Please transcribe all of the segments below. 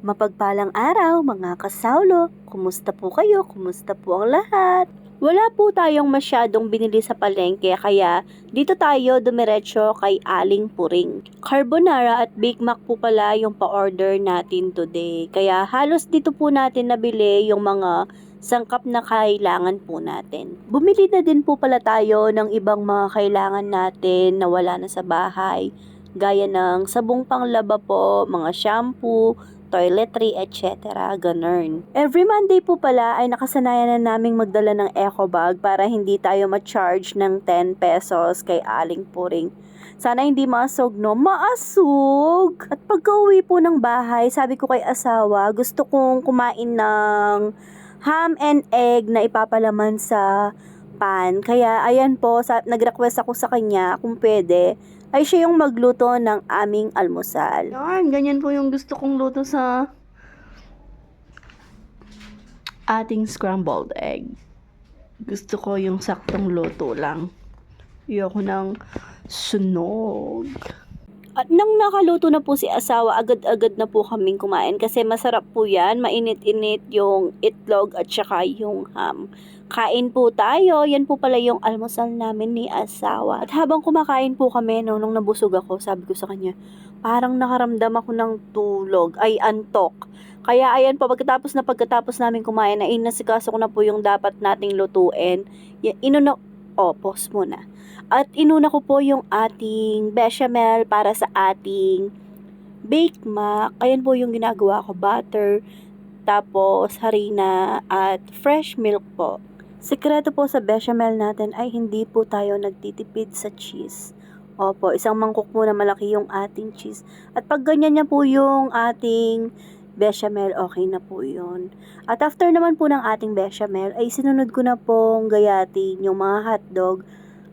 Mapagpalang araw mga kasawlo, kumusta po kayo? Kumusta po ang lahat? Wala po tayong masyadong binili sa palengke kaya dito tayo dumiretso kay Aling Puring. Carbonara at Big Mac po pala yung pa-order natin today. Kaya halos dito po natin nabili yung mga sangkap na kailangan po natin. Bumili na din po pala tayo ng ibang mga kailangan natin na wala na sa bahay. Gaya ng sabong panglaba po, mga shampoo, toiletry, etc. Ganun. Every Monday po pala ay nakasanayan na naming magdala ng eco bag para hindi tayo ma-charge ng 10 pesos kay Aling Puring. Sana hindi maasog, no? Maasog! At pagka uwi po ng bahay, sabi ko kay asawa, gusto kong kumain ng ham and egg na ipapalaman sa pan. Kaya ayan po, sa, nag-request ako sa kanya kung pwede ay siya yung magluto ng aming almusal. Yan, ganyan po yung gusto kong luto sa ating scrambled egg. Gusto ko yung saktong luto lang. Ayoko ng sunog. At nang nakaluto na po si asawa, agad-agad na po kaming kumain kasi masarap po yan. Mainit-init yung itlog at saka yung ham. Kain po tayo. Yan po pala yung almusal namin ni asawa. At habang kumakain po kami, no, nung nabusog ako, sabi ko sa kanya, parang nakaramdam ako ng tulog, ay antok. Kaya ayan po, pagkatapos na pagkatapos namin kumain, na inasikaso ko na po yung dapat nating lutuin. Inuna, oh, pause muna. At inuna ko po yung ating bechamel para sa ating baked mac. Ayan po yung ginagawa ko, butter, tapos harina at fresh milk po. Sekreto po sa bechamel natin ay hindi po tayo nagtitipid sa cheese. Opo, isang mangkok po na malaki yung ating cheese. At pag ganyan niya po yung ating bechamel, okay na po yun. At after naman po ng ating bechamel, ay sinunod ko na pong gayatin yung mga hotdog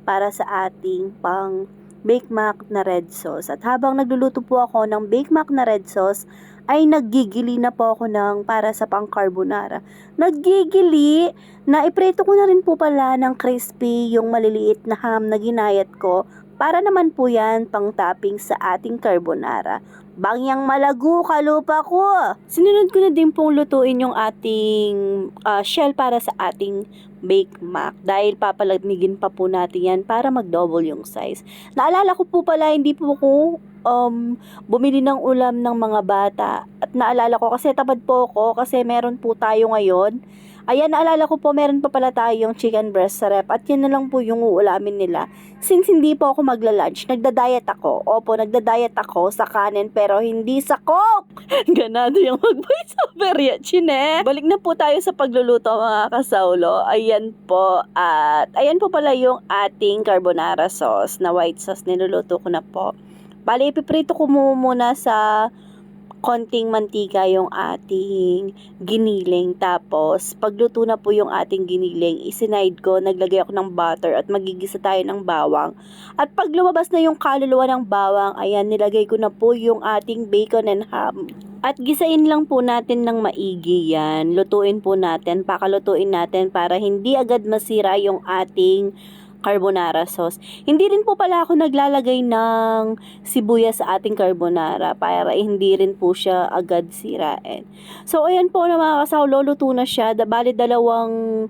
para sa ating pang Bake Mac na red sauce. At habang nagluluto po ako ng Bake Mac na red sauce, ay naggigili na po ako ng para sa pang carbonara. Naggigili na ipreto ko na rin po pala ng crispy yung maliliit na ham na ginayat ko para naman po yan pang topping sa ating carbonara. Bangyang malago, kalupa ko! Sinunod ko na din pong lutuin yung ating ah, shell para sa ating Bake Mac dahil papalamigin pa po natin yan para mag-double yung size. Naalala ko po pala, hindi po ko um, bumili ng ulam ng mga bata. At naalala ko kasi tapad po ko kasi meron po tayo ngayon. Ayan, naalala ko po meron pa pala tayong chicken breast sa rep at yan na lang po yung uulamin nila. Since hindi po ako magla-lunch, nagda-diet ako. Opo, nagda-diet ako sa kanin pero hindi sa coke. Ganado yung over yan, chine. Balik na po tayo sa pagluluto mga kasaulo. Ayan po. At ayan po pala yung ating carbonara sauce na white sauce. Niluluto ko na po. Bali, ipiprito ko mu- muna sa konting mantika yung ating giniling. Tapos, pagluto na po yung ating giniling, isinide ko, naglagay ako ng butter at magigisa tayo ng bawang. At pag lumabas na yung kaluluwa ng bawang, ayan, nilagay ko na po yung ating bacon and ham. At gisain lang po natin ng maigi yan. Lutuin po natin, pakalutuin natin para hindi agad masira yung ating carbonara sauce. Hindi rin po pala ako naglalagay ng sibuyas sa ating carbonara para hindi rin po siya agad sirain. So, ayan po na mga kasawlo, luto na siya. Bali dalawang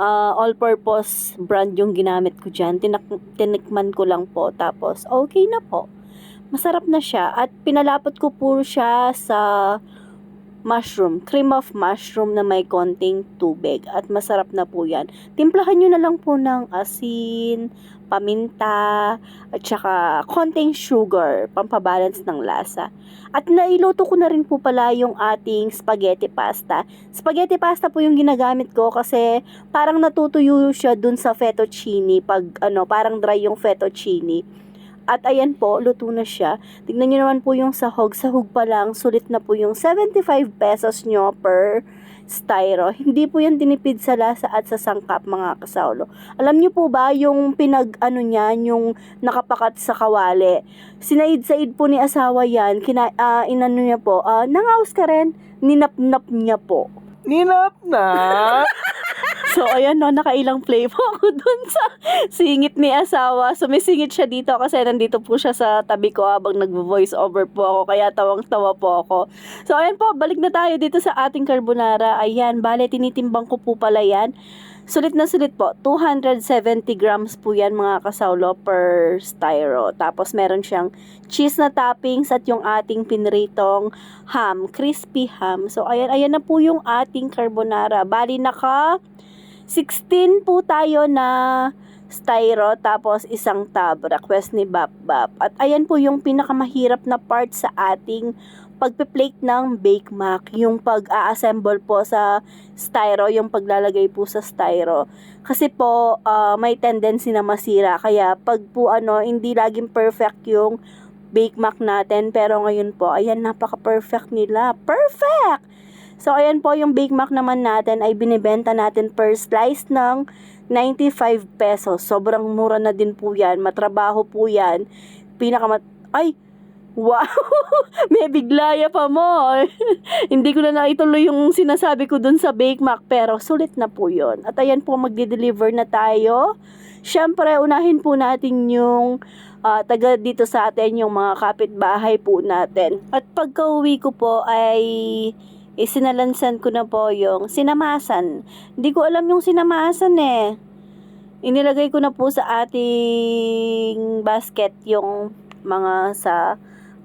ah, all-purpose brand yung ginamit ko dyan. Tinak- tinikman ko lang po. Tapos, okay na po. Masarap na siya. At pinalapot ko po siya sa mushroom, cream of mushroom na may konting tubig at masarap na po yan. Timplahan nyo na lang po ng asin, paminta, at saka konting sugar, pampabalance ng lasa. At nailuto ko na rin po pala yung ating spaghetti pasta. Spaghetti pasta po yung ginagamit ko kasi parang natutuyo siya dun sa fettuccine pag ano, parang dry yung fettuccine. At ayan po, luto na siya. Tignan nyo naman po yung sahog. Sahog pa lang, sulit na po yung 75 pesos nyo per styro. Hindi po yan tinipid sa lasa at sa sangkap mga kasaulo. Alam nyo po ba yung pinag ano niyan, yung nakapakat sa kawali. Sinaid-said po ni asawa yan, kina, ah, inano niya po, ah, nangaos ka rin, ninap-nap niya po. Ninap na! So, ayan no, nakailang play po ako dun sa singit ni asawa. Sumisingit siya dito kasi nandito po siya sa tabi ko habang nagvo-voice over po ako. Kaya tawang-tawa po ako. So, ayan po, balik na tayo dito sa ating carbonara. Ayan, bale, tinitimbang ko po pala yan. Sulit na sulit po. 270 grams po yan mga kasawlo per styro. Tapos meron siyang cheese na toppings at yung ating pinritong ham, crispy ham. So ayan, ayan na po yung ating carbonara. Bali naka 16 po tayo na styro tapos isang tab request ni Bap Bap. At ayan po yung pinakamahirap na part sa ating pagpe-plate ng Bake Mac, yung pag-a-assemble po sa styro, yung paglalagay po sa styro. Kasi po, ah, may tendency na masira. Kaya pag po ano, hindi laging perfect yung Bake Mac natin. Pero ngayon po, ayan, napaka-perfect nila. Perfect! So, ayan po yung Bake Mac naman natin ay binibenta natin per slice ng 95 pesos. Sobrang mura na din po yan. Matrabaho po yan. Pinakamat... Ay! Wow! May biglaya pa mo. Hindi ko na naituloy yung sinasabi ko dun sa Bake Mac pero sulit na po yon. At ayan po magde-deliver na tayo. Siyempre, unahin po natin yung ah, taga dito sa atin, yung mga kapitbahay po natin. At pagka uwi ko po ay isinalansan ko na po yung sinamasan. Hindi ko alam yung sinamasan eh. Inilagay ko na po sa ating basket yung mga sa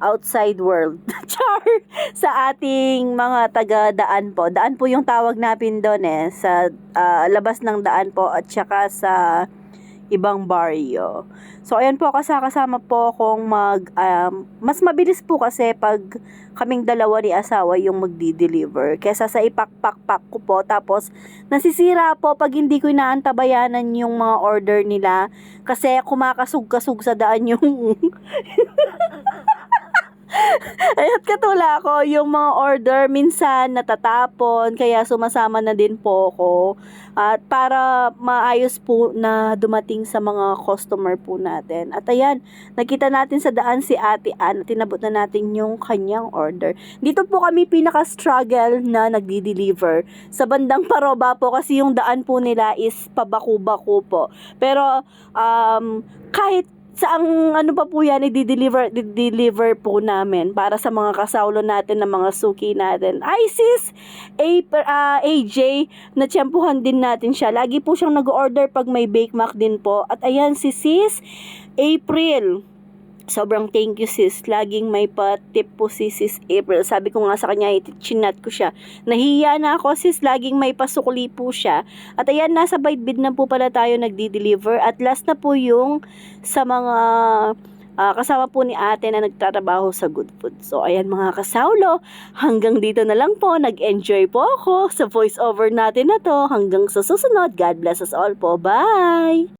outside world. Char! Sa ating mga taga-daan po. Daan po yung tawag natin doon eh. Sa ah, labas ng daan po at saka sa ibang barrio. So, ayan po, kasama po akong mag, um, mas mabilis po kasi pag kaming dalawa ni asawa yung magdi-deliver. Kesa sa ipakpak-pak ko po, tapos nasisira po pag hindi ko inaantabayanan yung mga order nila. Kasi kumakasug-kasug sa daan yung Ayat katula ko, yung mga order minsan natatapon, kaya sumasama na din po ako. At para maayos po na dumating sa mga customer po natin. At ayan, nakita natin sa daan si Ate Ann, tinabot na natin yung kanyang order. Dito po kami pinaka-struggle na nagdi-deliver. Sa bandang paroba po kasi yung daan po nila is pabaku-baku po. Pero um, kahit sa ang ano pa po yan, i-deliver, i-deliver po namin para sa mga kasaulo natin ng mga suki natin. Ay sis, A, ah, AJ, natsyempuhan din natin siya. Lagi po siyang nag-order pag may Bake Mac din po. At ayan si sis, April. Sobrang thank you sis. Laging may pa-tip po si sis April. Sabi ko nga sa kanya, chinat ko siya. Nahiya na ako sis. Laging may pasukli po siya. At ayan, nasa bid na po pala tayo nagdi-deliver. At last na po yung sa mga ah, kasama po ni ate na nagtatrabaho sa Good Food. So, ayan mga kasaulo, hanggang dito na lang po. Nag-enjoy po ako sa voice over natin na to. Hanggang sa susunod. God bless us all po. Bye!